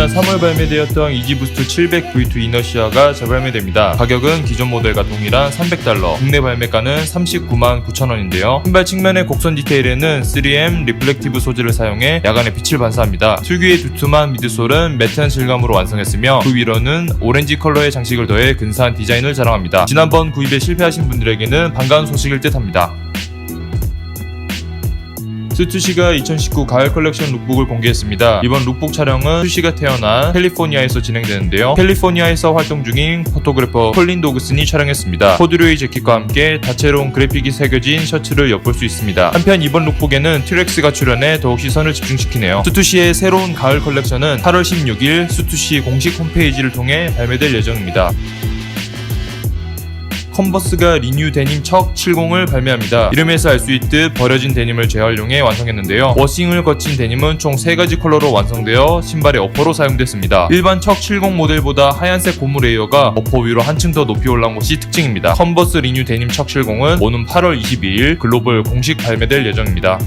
지난 3월 발매되었던 이지부스트 700 V2 이너시아가 재발매됩니다. 가격은 기존 모델과 동일한 300달러, 국내 발매가는 39만 9천원인데요. 신발 측면의 곡선 디테일에는 3M 리플렉티브 소재를 사용해 야간에 빛을 반사합니다. 특유의 두툼한 미드솔은 매트한 질감으로 완성했으며 그 위로는 오렌지 컬러의 장식을 더해 근사한 디자인을 자랑합니다. 지난번 구입에 실패하신 분들에게는 반가운 소식일 듯합니다. 스투시가 2019 가을 컬렉션 룩북을 공개했습니다. 이번 룩북 촬영은 스투시가 태어난 캘리포니아에서 진행되는데요. 캘리포니아에서 활동 중인 포토그래퍼 콜린 도그슨이 촬영했습니다. 코듀로이 재킷과 함께 다채로운 그래픽이 새겨진 셔츠를 엿볼 수 있습니다. 한편 이번 룩북에는 트렉스가 출연해 더욱 시선을 집중시키네요. 스투시의 새로운 가을 컬렉션은 8월 16일 스투시 공식 홈페이지를 통해 발매될 예정입니다. 컨버스가 리뉴 데님 척 70을 발매합니다. 이름에서 알 수 있듯 버려진 데님을 재활용해 완성했는데요. 워싱을 거친 데님은 총 3가지 컬러로 완성되어 신발의 어퍼로 사용됐습니다. 일반 척 70 모델보다 하얀색 고무 레이어가 어퍼 위로 한층 더 높이 올라온 것이 특징입니다. 컨버스 리뉴 데님 척 70은 오는 8월 22일 글로벌 공식 발매될 예정입니다.